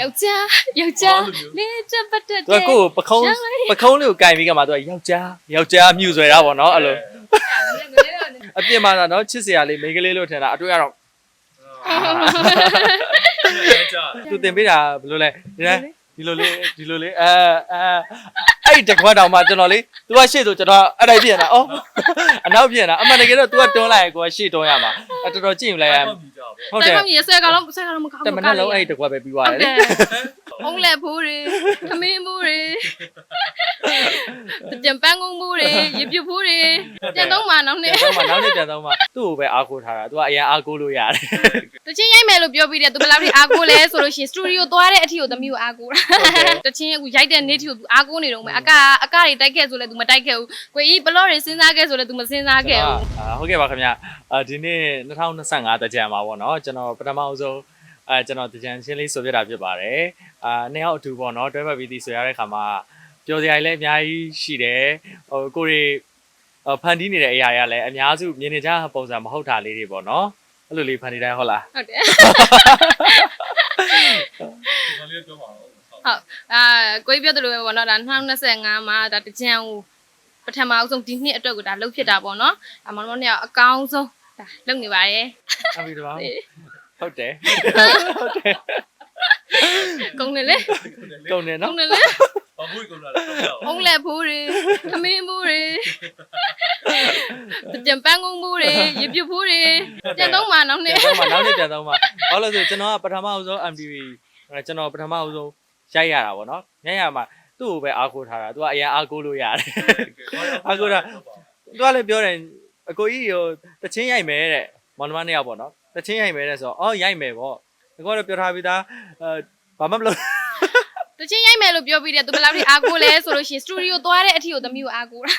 ယောက်ျားယောက်ျားလေးချက်ပတ်တက်သူကကိုယ်ပခုံးပခုံးလေးကိုကင်ပြီးကမှသူကယောက်ျားယောက်ျားမြူဆွဲတာပေါ့နော်အဲ့လိုအပြစ်မှာတော့ချစ်စရာလေးမိန်းကလေးလို့ထင်တာအတွေ့ကတော့ကြာသူတင်ပေးတာဘယ်လိုလဲဒီလဲဒီလိုလေးဒီလိုလေးအဲအဲအဲ့ဒီတကွက်တောင်မှကျွန်တော်လေး तू ကရှေ့ဆိုကျွန်တော်အဲ့တိုင်းပြင်တာအော်အနောက်ပြင်တာအမှန်တကယ်တော့ तू ကတွန်းလိုက်ရင်ကိုကရှေ့တွန်းရမှာအဲ့တော်တော်ကြည့်ယူလိုက်ရ ဟုတ်ပြီကြာပဲဟုတ်တိုတယ်င်မှရဆဲကတော့ဆဲကတော့မကောင်းတမနက်လုံးအဲ့ဒီတကွက်ပဲပြီးသွားတယ်လေ အုံးလက်ဖိုးတွေခမင်းဖိုးတွေကြံပန်းကုန်းဖိုးတွေရပြဖိုးတွေပြန်တော့မှနောက်နေ့ပြန်တော့မှနောက်နေ့ပြန်တော့မှသူ့ကိုပဲအားကိုးထားတာ तू ကအရင်အားကိုးလို့ရတယ်တချင်းရိုက်မယ်လို့ပြောပြီးတယ်သူဘယ်လောက်ထိအားကိုးလဲဆိုလို့ရှိရင်စတူဒီယိုသွားတဲ့အထီကိုသမီးကိုအားကိုးတာတချင်းအခုရိုက်တဲ့နေ့ထီကိုသူအားကိုးနေတော့မယ်အကအကတွေတိုက်ခဲ့ဆိုလဲသူမတိုက်ခဲ့ဘူးကိုကြီးဘလော့တွေစဉ်းစားခဲ့ဆိုလဲသူမစဉ်းစားခဲ့ဘူးအာဟုတ်ကဲ့ပါခင်ဗျအာဒီနေ့2025တကြံပါပေါ့နော်ကျွန်တော်ပထမအဆုံး အဲကျွန်တော်တကြံချင်းလေးဆိုပြတာဖြစ်ပါတယ်အာနှစ်ယောက်အတူပေါ့နော်တွဲဖက်ပြီးသည်ဆိုရတဲ့ခါမှာပျော်စရာတွေလည်းအများကြီးရှိတယ်ဟိုကိုရီဖန်တီးနေတဲ့အရာတွေကလည်းအများစုမြင်နေကြပုံစံမဟုတ်တာလေးတွေပေါ့နော်အဲ့လိုလေးဖန်တီးတိုင်းဟုတ်လားဟုတ်တယ်ဒီလေးပြောပါဦးဟုတ်အာကိုကြီးပြောသလိုပဲပေါ့နော်ဒါ2025မှာဒါတကြံကိုပထမအဆုံးဒီနှစ်အတွက်ကိုဒါလှုပ်ဖြစ်တာပေါ့နော်ဒါမောင်မောင်နဲ့အကောင်းဆုံးဒါလှုပ်နေပါတယ်အပြီးတော့ ဟုတ်တယ်ကုန်းနေလေကုန်တယ်ကုနော်န်းနေလေဘာဘူးကုန်လာလဲတော့အုံးလက်ဖိုးတွေခမင်းဖိုးတွေကြံပန်းကုန်းဖိုးတွေရပြဖိုးတွေပြန်တော့မှနောက်နေ့ပြန်တော့မှနောက်နေ့ပြန်တော့မှဘာလို့လဲဆိုကျွန်တော်ကပထမအဆုံး MTV ကျွန်တော်ပထမအဆုံးရိုက်ရတာပေါ့နော်ရိုက်ရမှာသူ့ကိုပဲအားကိုးထားတာ तू ကအရင်အားကိုးလို့ရတယ်သူကလည်းပြောတယ်အကိုကြီးဟိုတချင်းရိုက်မယ်တဲ့မောင်နှမနှစ်ယောက်ပေါ့နော် တချင်းရိုက်မယ်တဲ့ဆိုတော့အော်ရိုက်မယ်ပေါ့အကိုကတော့ပြောထားပြီးသားအဲဘာမှမလုပ်တချင်းရိုက်မယ်လို့ပြောပြီးတယ်သူဘယ်လောက်ထိအားကိုးလဲဆိုလို့ရှိရင်စတူဒီယိုသွားတဲ့အထီကိုသမီးကိုအားကိုးတာ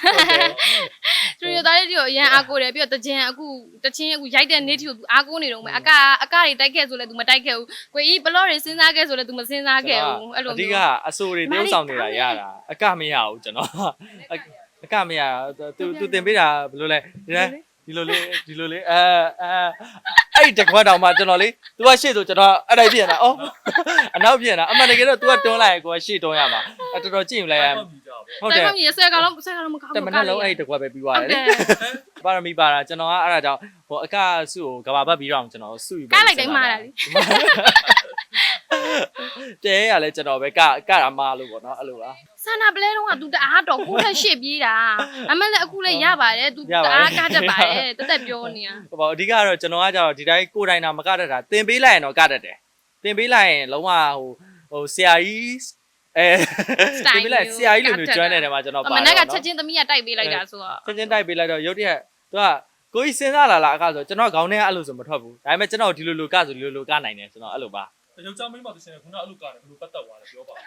စတူဒီယိုသွားတဲ့အထီကိုအရင်အားကိုးတယ်ပြီးတော့တချင်းအခုတချင်းအခုရိုက်တဲ့နေ့ထီကိုသူအားကိုးနေတော့မယ်အကအကတွေတိုက်ခဲ့ဆိုလဲသူမတိုက်ခဲ့ဘူးကိုကြီးဘလော့တွေစဉ်းစားခဲ့ဆိုလဲသူမစဉ်းစားခဲ့ဘူးအဲ့လိုအဓိမျိုးကအဆိုတွေတုံးဆောင်နေတာရတာအကမရဘူးကျွန်တော်အကမရသူသူတင်ပေးတာဘယ်လိုလဲဒီလဲဒီလိုလေးဒီလိုလေးအဲအဲ အဲ့ဒီတကွက်တောင်မှကျွန်တော်လေး तू ကရှေ့ဆိုကျွန်တော်အဲ့တိုင်းပြင်တာအော်အနောက်ပြင်တာအမှန်တကယ်တော့ तू ကတွန်းလိုက်ရင်ကိုကရှေ့တွန်းရမှာအဲ့တော်တော်ကြည့်ယူလိုက်ရဟုတ်ပြီကြာပဲဟုတ်တိုတယ်င်မှရဆဲကတော့ဆဲကတော့မကောင်းတဘူးမနက်လုံးအဲ့ဒီတကွက်ပဲပြီးသွားဟုတ်တယ်တလေယ်ပါရမီပါတာကျွန်တော်ကအဲ့ဒါကြောင့်ဟိုအကစုကိုကဘာပတ်ပြီးတော့ကျွန်တော်စုယူကားလိုက်တိုင်းမှားတာလေ တဲရလဲကျွန်တော်ပဲကကတာမလို့ပေါ့နော်အဲ့လိုပါဆန္ဒပလဲတော့က तू တအားတော့ကိုထက်ရှစ်ပြေးတာအမလည်းအခုလည်းရပါတယ် तू တအားကားတတ်ပါတယ်တက်တက်ပြောနေတာဟိုပေါ့အဓိကတော့ကျွန်တော်ကကြတော့ဒီတိုင်းကိုယ်တိုင်တာမကတတ်တာတင်ပေးလိုက်ရင်တော့ကတတ်တယ်တင်ပေးလိုက်ရင်လုံးဝဟိုဟိုဆရာကြီးအဲတင်ပေးလိုက်ဆရာကြီးလိုမျိုးကျွမ်းနေတယ်မှာကျွန်တော်ပါအမနက်ကချက်ချင်းသမီးကတိုက်ပေးလိုက်တာဆိုတော့ချက်ချင်းတိုက်ပေးလိုက်တော့ရုတ်တရက်သူကကိုကြီးစဉ်းစားလာလားအခါဆိုကျွန်တော်ခေါင်းထဲကအဲ့လိုဆိုမထွက်ဘူးဒါပေမဲ့ကျွန်တော်ဒီလိုလိုကဆိုဒီလိုလိုကနိုင်တယ်ကျွန်တော်အဲ့လိုပါ ယောက်ျားမင်းမတရှင်ခုနအလုပ်ကလည်းဘယ်လိုပတ်သက်သွားလဲပြောပါဦး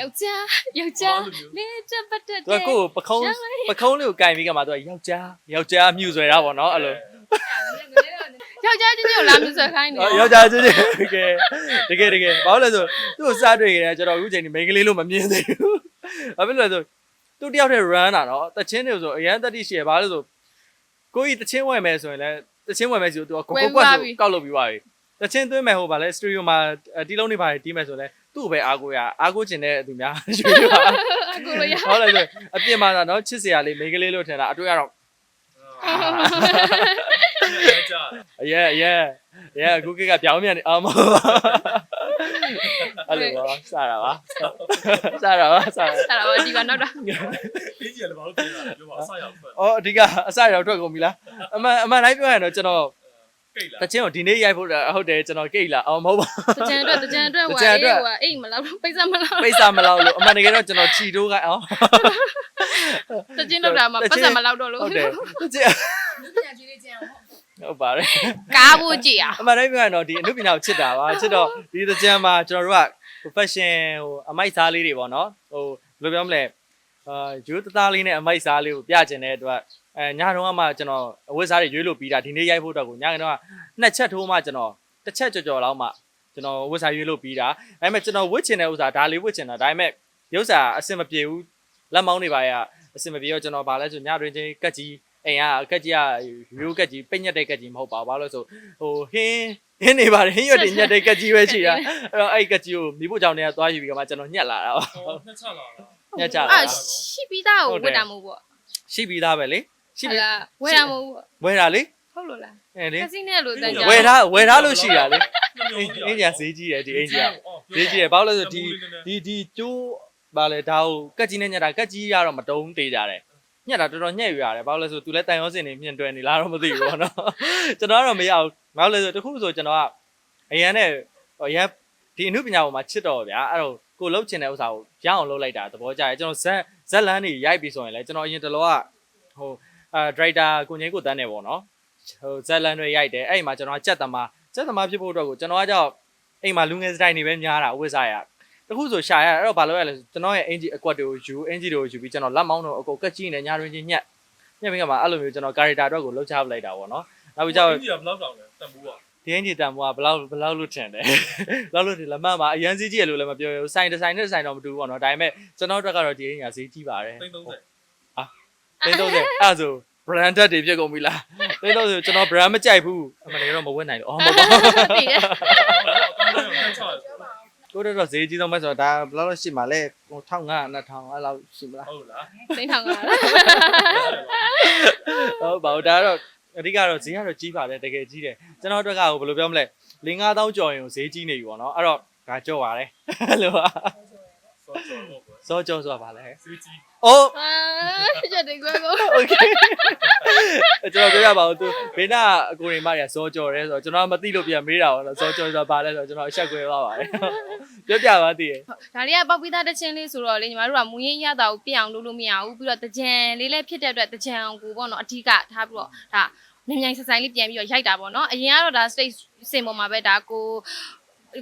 ယောက်ျားယောက်ျားလေးချက်ပတ်တက်သူကကိုယ်ပခုံးပခုံးလေးကိုကင်ပြီးကမှသူကယောက်ျားယောက်ျားမြူဆွဲတာပေါ့နော်အဲ့လိုယောက်ျားချင်းချင်းကိုလာမျိုးဆွဲခိုင်းနေအော်ယောက်ျားချင်းချင်းတကယ်တကယ်တကယ်ဘာလို့လဲဆိုသူ့ကိုစားတွေ့ကြတယ်ကျွန်တော်အခုချိန်ဒီမိန်းကလေးလို့မမြင်သေးဘူးဘာဖြစ်လို့လဲဆိုသူတယောက်တည်း run တာနော်တချင်းတွေဆိုအရန်တက်တိရှိရဘာလို့လဲဆိုကိုကြီးတချင်းဝယ်မယ်ဆိုရင်လည်းတချင်းဝယ်မယ်ဆိုသူကကိုကိုကွက်ဆိုကောက်လုပ်ပြီးပါပြီ တချင်းသွင်းမယ်ဟိုဗာလဲစတူဒီယိုမှာတီးလုံးတွေပါတယ်တီးမယ်ဆိုလဲသူ့ကိုပဲအားကိုးရအားကိုးကျင်တဲ့သူများရွှေပါအခုလိုရဟုတ်လားဆိုအပြင်မှာတော့ချစ်စရာလေးမိန်းကလေးလို့ထင်တာအတွေ့ရတော့ကြာအရဲအရဲရဲအခုကိကပြောင်းမြန်နေအောင်မဟုတ်အဲ့လိုပါစတာပါစတာပါစတာအဲ့ဒါဒီကနောက်တာအင်းကြီးလည်းဘာလို့ပြန်လာပြောပါအဆရောက်ဖက်အော်အဓိကအစရောက်ထွက်ကုန်ပြီလားအမှန်အမှန်တိုင်းပြောရရင်တော့ကျွန်တော် ကိတ်လာတချင်းကိုဒီနေ့ရိုက်ဖို့ဟုတ်တယ်ကျွန်တော်ကိတ်လာအောင်မဟုတ်ပါတကြံအတွက်တကြံအတွက်ဟိုတကြံအတွက်ဟိုအိတ်မလောက်ပိတ်စမလောက်ပိတ်စာမလောက်လို့အမှန်တကယ်တော့ကျွန်တော်ခြီတိုးကအောင်တကြံတော့တာမှာပတ်စမလောက်တော့လို့ဟုတ်တယ်တချင်းဟုတ်ပါတယ်ကားဖို့ကြည့်อ่ะအမှန်တိုင်းပြောရရင်တော့ဒီအနုပညာကိုချစ်တာပါချစ်တော့ဒီတကြံမှာကျွန်တော်တို့က fashion ဟိုအမိုက်စားလေးတွေပေါ့နော်ဟိုဘယ်လိုပြောမလဲ အာယူတသားလေးနဲ့အမိုက်စားလေးကိုပြကျင်တဲ့အတွက်အဲညတုန်းကမှကျွန်တော်အဝတ်စားတွေရွေးလို့ပြီးတာဒီနေ့ရိုက်ဖို့အတွက်ကိုညကတော့နှစ်ချက်ထိုးမှကျွန်တော်တစ်ချက်ကြော်ကြော်လောက်မှကျွန်တော်ဝတ်စားရွေးလို့ပြီးတာဒါပေမဲ့ကျွန်တော်ဝတ်ချင်တဲ့ဥစ္စာဒါလေးဝတ်ချင်တာဒါပေမဲ့ရုပ်စာအဆင်မပြေဘူးလက်မောင်းတွေပါရအဆင်မပြေတော့ကျွန်တော်ဗာလဲဆိုညတွင်ချင်းကက်ကြီးအိမ်ကကက်ကြီးကရိုးကက်ကြီးပိတ်ညက်တဲ့ကက်ကြီးမဟုတ်ပါဘူးဘာလို့လဲဆိုဟိုဟင်းဟင်းနေပါတယ်ဟင်းရွက်တွေညက်တဲ့ကက်ကြီးပဲရှိတာအဲ့တော့အဲ့ကက်ကြီးကိုမိဖို့ကြောင့်တည်းကသွားယူပြီးတော့မှကျွန်တော်ညက်လာတာပါဟောနှစ်ချလာတာ ညက်ကြအာတာရှိပြီးသားကိုဝတ်တာမဟုတ်ပေါ့ရှိပြီးသားပဲလေရှိဟုတ်ပြီးလားဝယ်တာမဟုတ်ပေါ့ဝယ်တာလေဟုတ်လို့လားအဲ့လေကစီနဲ့လို့တန်ကြဝယ်ထားဝယ်ထားလို့ရှိတာလေနှစ်အင်းမျိုးအင်းကြီးဈေးကြီးတယ်ဒီအင်းကြီးကဈေးကြီးတယ်ဘာလို့လဲဆိုဒီဒီဒီကျိုးဘာလဲဒါကိုကက်ကြီးနဲ့ညက်တာကက်ကြီးရတော့မတုံးသေးကြတယ်ညက်တာတော်တော်ညက်ယူရတယ်ဘာလို့လဲဆိုသူလည်းတန်ရောစင်နေမြင်တွယ်နေလားတော့မသိဘူးပေါ့နော်ကျွန်တော်ကတော့မရဘူးဘာလို့လဲဆိုတခုဆိုကျွန်တော်ကအရန်နဲ့အရန်ဒီအမှုပညာပေါ်မှာချစ်တော်ဗျာအဲ့တော့ ကိုလှုပ်ချင်တဲ့ဥစ္စာကိုရအောင်လှုပ်လိုက်တာသဘောကျတယ်ကျွန်တော်ဇက်ဇက်လန်းနေရိုက်ပြီးဆိုရင်လည်းကျွန်တော်အရင်တလောကဟိုအာဒရိုက်တာကိုငိမ့်ကိုတန်းနေပေါ့နော်ဟိုဇက်လန်းတွေရိုက်တယ်အဲ့ဒီမှာကျွန်တော်ကကြက်သမားကြက်သမားဖြစ်ဖို့အတွက်ကိုကျွန်တော်ကကြောက်အိမ်မှာလူငယ်စတိုင်တွေပဲများတာအဝတ်စားရတခုဆိုရှာရအဲ့တော့ဘာလို့ရလဲဆိုကျွန်တော်ရဲ့အင်ဂျီအကွက်တွေကိုယူအင်ဂျီတွေကိုယူပြီးကျွန်တော်လက်မောင်းတို့အကုန်ကက်ကြီးနေညာတွင်ချင်းညက်ညက်ပြီးကမှအဲ့လိုမျိုးကျွန်တော်ကာရီတာအတွက်ကိုလှုပ်ချပလိုက်တာပေါ့နော်နောက်ပြီးကြောက်အင်းကြီးကဘယ်လောက်တောင်လဲတန်ဖိုးอ่ะဒီအင်ဂျီတန်မိုးကဘယ်လောက်ဘယ်လောက်လို့ထင်တယ်ဘယ်လောက်လို့ထင်လက်မမှာအရန်စည်းကြီးရလို့လည်းမပြောရဘူးစိုင်တစ်ဆိုင်နဲ့တစ်ဆိုင်တော့မတူဘူးပေါ့နော်ဒါပေမဲ့ကျွန်တော်တို့ကတော့ဒီအင်ဂျီကဈေးကြီးပါတယ်330သိန်း30အဲ့ဒါဆို branded တွေဖြစ်ကုန်ပြီလားသိန်း30ဆိုကျွန်တော် brand မကြိုက်ဘူးအမှန်တကယ်တော့မဝတ်နိုင်လို့အော်မဟုတ်ပါဘူးတည်တယ်ကိုတော့ဈေးကြီးဆုံးပဲဆိုတော့ဒါဘယ်လောက်လို့ရှိမှလဲ1500 2000အဲ့လောက်ရှိမလားဟုတ်လားစိမ့်ထောင်လာဟုတ်ပါဘူးဒါကတော့ အဓိကတော့ဈေးကတော့ကြီးပါတယ်တကယ်ကြီးတယ်ကျွန်တော်တို့ကဘယ်လိုပြောမလဲ5000ကျော်ရင်ဈေးကြီးနေပြီပေါ့နော်အဲ့တော့ဒါကြော့ပါတယ်အဲ့လိုပါ စောကြောပေါ့ကွာစောကြောဆိုတာဘာလဲ စီကြီး အိုး အာချက်တယ်ကွယ်ကို โอเคကျွန်တော်ပြောရပါဦးသူဘေးနာအကိုရင်မရစောကြောတယ်ဆိုတော့ကျွန်တော်မသိလို့ပြန်မေးတာပေါ့နော်စောကြောဆိုတာဘာလဲဆိုတော့ကျွန်တော်အဆက်ကွဲသွားပါတယ်ပြောပြပါသေးတယ် ဒါလေးကပေါက်ပြီးသားတစ်ချင်းလေးဆိုတော့လေညီမတို့ကမူရင်းရတာကိုပြအောင်လုပ်လို့မရဘူးပြီးတော့တကြံလေးလည်းဖြစ်တဲ့အတွက်တကြံကိုပေါ့နော်အဓိကထားပြီးတော့ဒါမြင်မြန်ဆက်ဆိုင်လေးပြန်ပြီးတော့ရိုက်တာပေါ့နော်အရင်ကတော့ဒါ state စင်ပေါ်မှာပဲဒါကို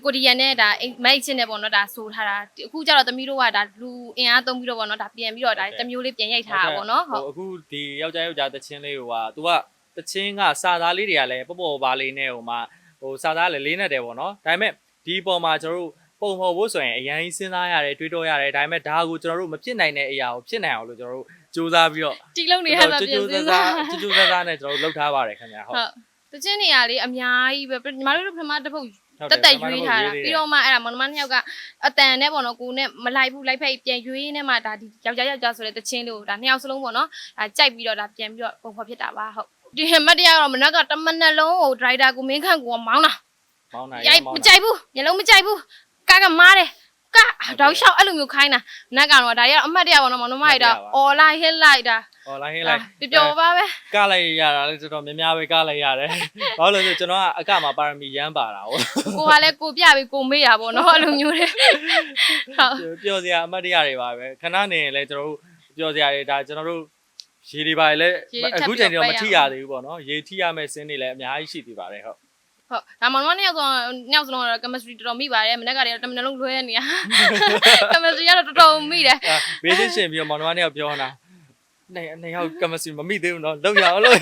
ကိုဒီယန်နဲ့ဒါမိုက်ချင်းနဲ့ပေါ့နော်ဒါဆိုထားတာအခုကျတော့သမီးတို့ကဒါလူအင်အားသုံးပြီးတော့ပေါ့နော်ဒါပြန်ပြီးတော့ဒါတမျိုးလေးပြန်ရိုက်ထားတာပေါ့နော်ဟုတ်အခုဒီယောက်ျားယောက်ျားတချင်းလေးဟိုက तू ကတချင်းကစာသားလေးတွေကလည်းပေါ့ပေါ့ပါလေးနဲ့ဟိုမှာဟိုစာသားလည်းလေးနဲ့တယ်ပေါ့နော်ဒါပေမဲ့ဒီပေါ်မှာကျွန်တော်တို့ပုံဖော်ဖို့ဆိုရင်အရင်စဉ်းစားရတယ်တွေးတောရတယ်ဒါပေမဲ့ဒါကိုကျွန်တော်တို့မဖြစ်နိုင်တဲ့အရာကိုဖြစ်နိုင်အောင်လို့ကျွန်တော်တို့စူးစမ်းပြီးတော့တီလုံးနေရတာကျူးပြင်ကျူးစစားင်းစားစားကျူးကျူးစားစားနဲ့ကျွန်တော်တို့လှုပ်ထားပါတယ်ခင်ဗျာဟုတ်ဟုတ်တချင်းနေရလေအများကြီးပဲညီမတို့ပထမတစ်ပုတ်ဟု တ်တက်တက်ပထမရွေးတစ်ထားပုတာတ်ပြီးတော့မှအဲ့ဒါမောင်နှမနှစ်ယောက်ကအတန်နဲ့ပေါ့နော်ကိုနဲ့မလိုက်ဘူးလိုက်ဖိတ်ပြန်ရွေးနေမှဒါဒီယောက်ျားယောက်ျားဆိုတဲ့တချင်းလေးကိုဒါနှစ်ယောက်စလုံးပေါ့နော်ဒါကြိုက်ပြီးတော့ဒါပြန်ပြီးတော့ပုံဖော်ဖြစ်တာပါဟုတ်ဒီဟမတ်တရားကတော့မနက်ကတမနက်လုံးဟိုဒရိုက်တာကိုမင်းခန့်ကိုမောင်းတာမောင်းနိုင်ရိုက်မကြိုက်ဘူးမျက်လုံးမကြိုက်ဘူးကားကမားတယ်ကတောက်လျှောက်အဲ့လိုမျိုးခိုင်းတာမနက်ကတော့ဒါရအမတ်တရားပေါ့နော်မောင်နှမတွေဒါအော်လိုက်ဟစ်လိုက်တာ ဟောလိုက်ဟင်းလိုက်ပျော်ပျော်ပါပဲကလိုက်ရတာလေတော်တော်များများပဲကလိုက်ရတယ်ဘာလို့လဲဆိုကျွန်တော်ကအကမှာပါရမီရမ်းပါတာဟုတ်ကိုကလည်းကိုပြပြီးကိုမေးတာပေါ့နော်အဲ့လိုမျိုးတွေဟုတ်ပျော်စရာအမတ်တရားတွေပါပဲခဏနေရင်လည်းကျွန်တော်တို့ပျော်စရာတွေဒါကျွန်တော်တို့ရေတွေပါလေအခုချိန်တော့မထိရသေးဘူးပေါ့နော်ရေထိရမယ့်စင်းတွေလည်းအများကြီးရှိသေးပါတယ်ဟုတ်ဟုတ်ဒါမှမဟုတ်နှစ်ယောက်ဆုံးနှစ်ယောက်စလုံးကတော့ chemistry တော်တော်မိပါတယ်မနေ့ကတည်းကတမန်လုံးလွှဲနေရ chemistry ကတော့တော်တော်မိတယ်ဘေးချင်းရှင်ပြီးတော့မောင်နှမနဲ့ပြောတာ နေနေရောက်ကမစရီမမိသေးဘူးနော်လောက်ရအောင်လို့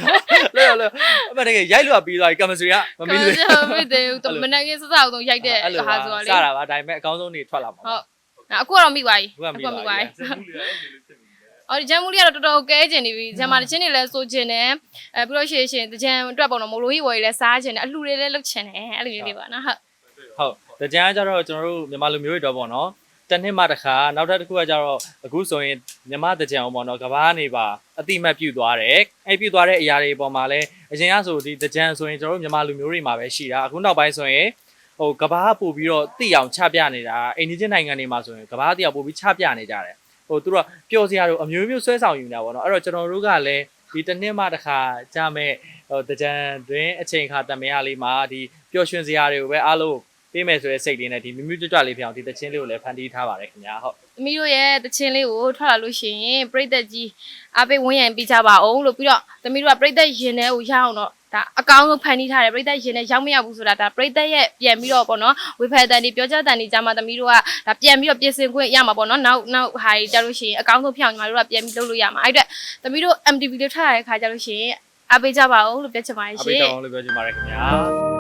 လောက်ရလို့အမတကယ်ရိုက်လို့ပြီးသွားပြီကမစရီကမမိသေးဘူးမမိသေးဘူးမနေ့ကစစအောင်ဆုံးရိုက်တဲ့အဲ့လိုဟာပါဆိုတော့လေစတာပါဒါပေမဲ့အကောင်းဆုံးနေထွက်လာမှာဟုတ်အခုကတော့မိပါပြီအခုကမိပါပြီစက်မှုလေးအဲ့လိုလေးဖြစ်နေတယ်အော်ဒီဂျမ်မူလေးကတော့တော်တော်ကဲကျင်နေပြီဂျမ်မာတချင်းတွေလည်းစိုးကျင်တယ်အဲပြီးတော့ရှိရှင်ဂျမ်အတွက်ပေါ့နော်မိုလိုကြီးဝယ်ကြီးလည်းစားကျင်တယ်အလှတွေလည်းလုပ်ချင်တယ်အဲ့လိုမျိုးလေးပါနော်ဟုတ်ဟုတ်ကြံကြတော့ကျွန်တော်တို့မြန်မာလူမျိုးတွေတော့ပေါ့နော် တစ်နှစ်မှတစ်ခါနောက်ထပ်တစ်ခုကကြတော့အခုဆိုရင်မြန်မာတကြံအောင်ပေါ့နော်ကဘာနေပါအတိမတ်ပြုတ်သွားတယ်အဲ့ပြုတ်သွားတဲ့အရာတွေပေါ်မှာလဲအရင်ကဆိုဒီတကြံဆိုရင်ကျွန်တော်တို့မြန်မာလူမျိုးတွေမှာပဲရှိတာအခုနောက်ပိုင်းဆိုရင်ဟိုကဘာပို့ပြီးတော့တိအောင်ချပြနေတာအိန္ဒိယနိုင်ငံတွေမှာဆိုရင်ကဘာတိအောင်ပို့ပြီးချပြနေကြတယ်ဟိုသူတို့ကပျော်စရာတို့အမျိုးမျိုးဆွဲဆောင်ယူနေတာပေါ့နော်အဲ့တော့ကျွန်တော်တို့ကလည်းဒီတစ်နှစ်မှတစ်ခါကြမဲ့ဟိုတကြံတွင်အချိန်ခါတမရလေးမှာဒီပျော်ရွှင်စရာတွေကိုပဲအားလုံး ပေးမယ်ဆိုတဲ့စိတ်လေးနဲ့ဒီမြမြကြွကြွလေးဖြစ်အောင်ဒီတချင်းလေးကိုလည်းဖန်တီးထားပါတယ်ခင်ဗျာဟုတ်သမီးတို့ရဲ့တချင်းလေးကိုထွက်လာလို့ရှိရင်ပြိသက်ကြီးအားပေးဝန်းရံပေးကြပါအောင်လို့ပြီးတော့သမီးတို့ကပြိသက်ရင်ထဲကိုရအောင်တော့ဒါအကောင်းဆုံးဖန်တီးထားတယ်ပြိသက်ရင်ထဲရောက်မရောက်ဘူးဆိုတာဒါပြိသက်ရဲ့ပြန်ပြီးတော့ပေါ့နော်ဝေဖန်တန်ဒီပြောကြတန်ဒီကြမှာသမီးတို့ကဒါပြန်ပြီးတော့ပြင်ဆင်ခွင့်ရမှာပေါ့နော်နောက်နောက်ဟာကြီးကြလို့ရှိရင်အကောင်းဆုံးဖြစ်အောင်ညီမတို့ကပြန်ပြီးလုပ်လို့ရမှာအဲ့အတွက်သမီးတို့ MTV လေးထွက်လာတဲ့ခါကြလို့ရှိရင်အားပေးကြပါအောင်လို့ပြောချင်ပါတယ်အရှပိင်တောင်းလို့ပြောချင်ပါတယ်ခင်ဗျာ